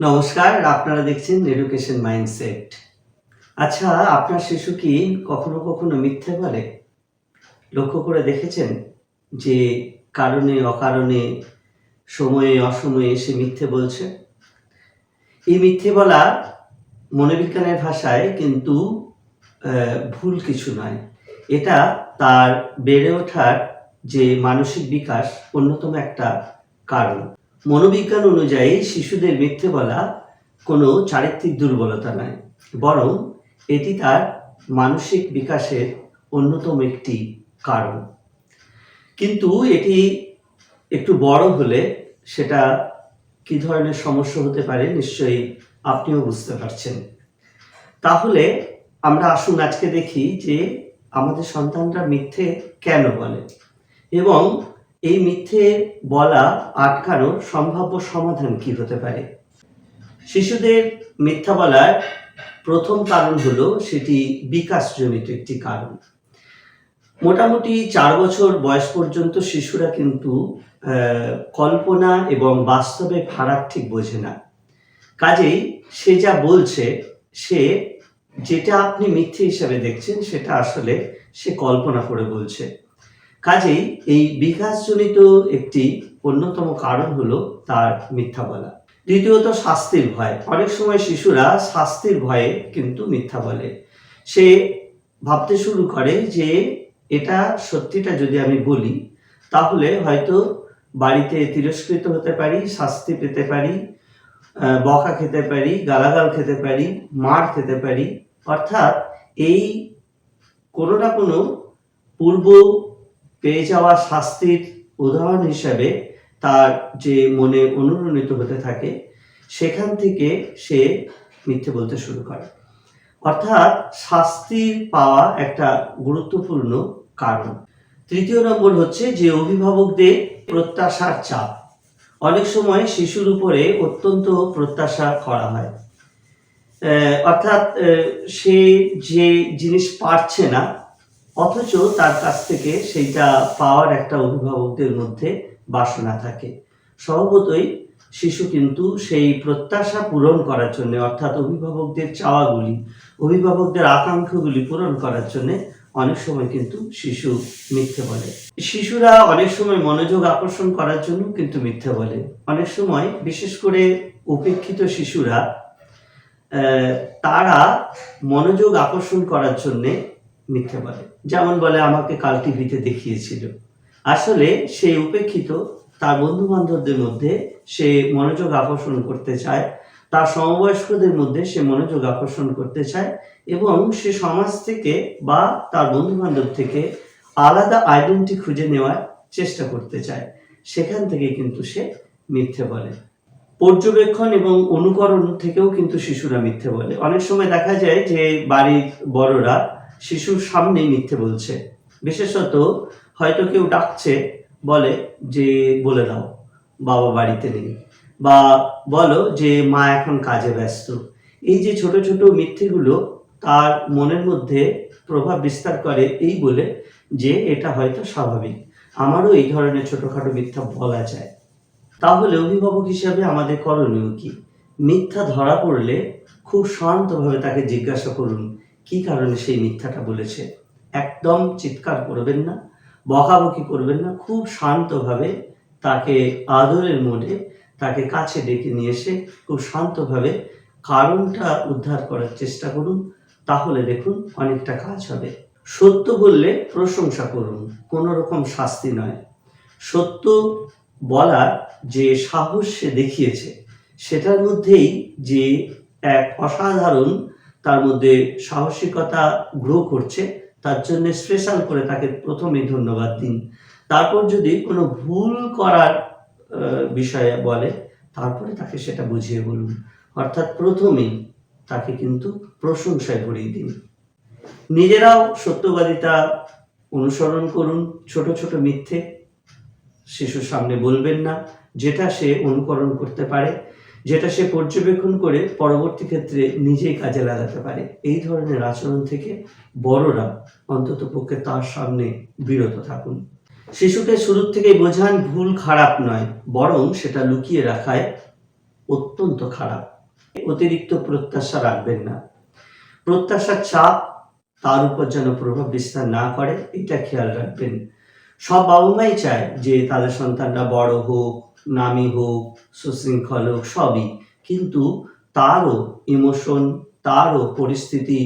নমস্কার, আপনারা দেখছেন এডুকেশন মাইন্ডসেট আচ্ছা আপনার শিশু কি কখনো কখনো মিথ্যে বলে? লক্ষ্য করে দেখেছেন যে কারণে, অকারণে, সময়ে, অসময়ে সে মিথ্যে বলছে? এই মিথ্যে বলা মনোবিজ্ঞানের ভাষায় কিন্তু ভুল কিছু নয়। এটা তার বেড়ে ওঠার যে মানসিক বিকাশ অন্যতম একটা কারণ। মনোবিজ্ঞান অনুযায়ী শিশুদের মিথ্যে বলা কোনো চারিত্রিক দুর্বলতা নয়, বরং এটি তার মানসিক বিকাশের অন্যতম একটি কারণ। কিন্তু এটি একটু বড় হলে সেটা কি ধরনের সমস্যা হতে পারে নিশ্চয়ই আপনিও বুঝতে পারছেন। তাহলে আমরা আসুন আজকে দেখি যে আমাদের সন্তানরা মিথ্যে কেন বলে এবং এই মিথ্যে বলা আটকানোর সম্ভাব্য সমাধান কি হতে পারে? শিশুদের মিথ্যা বলার প্রথম কারণ হলো সেটি বিকাশজনিত একটি কারণ। মোটামুটি চার বছর বয়স পর্যন্ত শিশুরা কিন্তু কল্পনা এবং বাস্তবে ফারাক ঠিক বোঝে না। কাজেই সে যা বলছে, সে যেটা আপনি মিথ্যে হিসাবে দেখছেন, সেটা আসলে সে কল্পনা করে বলছে। কাজেই এই বিকাশজনিত একটি অন্যতম কারণ হলো তার মিথ্যা বলা। দ্বিতীয়ত শাস্তির ভয়। অনেক সময় শিশুরা শাস্তির ভয়ে কিন্তু মিথ্যা বলে। সে ভাবতে শুরু করে যে এটা সত্যিটা যদি আমি বলি, তাহলে হয়তো বাড়িতে তিরস্কৃত হতে পারি, শাস্তি পেতে পারি বকা খেতে পারি, গালাগাল খেতে পারি, মার খেতে পারি। অর্থাৎ এই কোনো না কোনো পূর্ব পেয়ে যাওয়া শাস্তির উদাহরণ হিসাবে তার যে মনে অনুরণিত হতে থাকে, সেখান থেকে সে মিথ্যে বলতে শুরু করে। অর্থাৎ শাস্তি পাওয়া একটা গুরুত্বপূর্ণ কারণ। তৃতীয় নম্বর হচ্ছে যে অভিভাবকদের প্রত্যাশার চাপ। অনেক সময় শিশুর উপরে অত্যন্ত প্রত্যাশা করা হয়। অর্থাৎ সে যে জিনিস পারছে না অথচ তার কাছ থেকে সেইটা পাওয়ার একটা অভিভাবকদের মধ্যে বাসনা থাকে। স্বভাবতই শিশু কিন্তু সেই প্রত্যাশা পূরণ করার জন্য, অর্থাৎ অভিভাবকদের চাওয়াগুলি, অভিভাবকদের আকাঙ্ক্ষাগুলি পূরণ করার জন্য অনেক সময় কিন্তু শিশু মিথ্যে বলে। শিশুরা অনেক সময় মনোযোগ আকর্ষণ করার জন্য কিন্তু মিথ্যে বলে। অনেক সময় বিশেষ করে উপেক্ষিত শিশুরা তারা মনোযোগ আকর্ষণ করার জন্যে মিথ্যে বলে। যেমন বলে আমাকে কাল টিভিতে দেখিয়েছিল। আসলে সে উপেক্ষিত, তার বন্ধু বান্ধবদের মধ্যে সে মনোযোগ আকর্ষণ করতে চায়, তার সমবয়স্কদের মধ্যে সে মনোযোগ আকর্ষণ করতে চায় এবং সে সমাজ থেকে বা তার বন্ধু বান্ধব থেকে আলাদা আইডেন্টি খুঁজে নেওয়ার চেষ্টা করতে চায়। সেখান থেকে কিন্তু সে মিথ্যে বলে। পর্যবেক্ষণ এবং অনুকরণ থেকেও কিন্তু শিশুরা মিথ্যে বলে। অনেক সময় দেখা যায় যে বাড়ির বড়রা শিশুর সামনেই মিথ্যে বলছে। বিশেষত হয়তো কেউ ডাকছে, বলে যে, বলে দাও, বাবা বাড়িতে নেই। বা, বলো যে, মা এখন কাজে ব্যস্ত। এই যে ছোট ছোট মিথ্যেগুলো তার মনের মধ্যে প্রভাব বিস্তার করে এই বলে যে, এটা হয়তো স্বাভাবিক। আমারও এই ধরনের ছোটখাটো মিথ্যা বলা যায়। তাহলে অভিভাবক হিসাবে আমাদের করণীয় কি? মিথ্যা ধরা পড়লে খুব শান্তভাবে তাকে জিজ্ঞাসা করুন কি কারণে সেই মিথ্যাটা বলেছে? একদম চিৎকার করবেন না, বকাবকি করবেন না, খুব শান্তভাবে তাকে আদরের মোডে তাকে কাছে ডেকে নিয়ে এসে খুব শান্তভাবে কারণটা উদ্ধার করার চেষ্টা করুন, তাহলে দেখুন অনেকটা কাজ হবে। সত্য বললে প্রশংসা করুন কোনো রকম শাস্তি নয়। সত্য বলার যে সাহস সে দেখিয়েছে, সেটার মধ্যেই যে এক অসাধারণ তার মধ্যে সাহসিকতা গ্রো করছে, তার জন্য স্পেশাল করে তাকে প্রথমে ধন্যবাদ দিন। তারপর যদি কোনো ভুল করার বিষয়ে বলে, তারপরে তাকে সেটা বুঝিয়ে বলুন। অর্থাৎ প্রথমেই তাকে কিন্তু প্রশংসায় ভরিয়ে দিন। নিজেরাও সত্যবাদিতা অনুসরণ করুন, ছোট ছোট মিথ্যে শিশুর সামনে বলবেন না, যেটা সে অনুকরণ করতে পারে। যেটা সে পর্যবেক্ষণ করে পরবর্তী ক্ষেত্রে নিজেই কাজে লাগাতে পারে। এই ধরনের আচরণ থেকে বড়রা অন্তত পক্ষে তার সামনে বিরত থাকুন। শিশুকে শুরুর থেকেই বোঝান ভুল খারাপ নয়, বরং সেটা লুকিয়ে রাখায় অত্যন্ত খারাপ। অতিরিক্ত প্রত্যাশা রাখবেন না। প্রত্যাশার চাপ তার উপর যেন প্রভাব বিস্তার না করে, এটা খেয়াল রাখবেন। সব বাবা মাই চায় যে তাদের সন্তানরা বড় হোক, নামি হোক, সুশৃঙ্খল হোক, সবই। কিন্তু তারও ইমোশন, তারও পরিস্থিতি,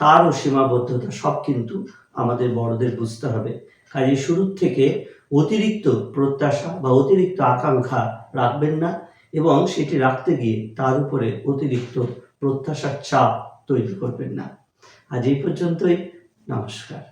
তারও সীমাবদ্ধতা, সব কিন্তু আমাদের বড়দের বুঝতে হবে। কাজে শুরুর থেকে অতিরিক্ত প্রত্যাশা বা অতিরিক্ত আকাঙ্ক্ষা রাখবেন না এবং সেটি রাখতে গিয়ে তার উপরে অতিরিক্ত প্রত্যাশার চাপ তৈরি করবেন না। আজ এই পর্যন্তই। নমস্কার।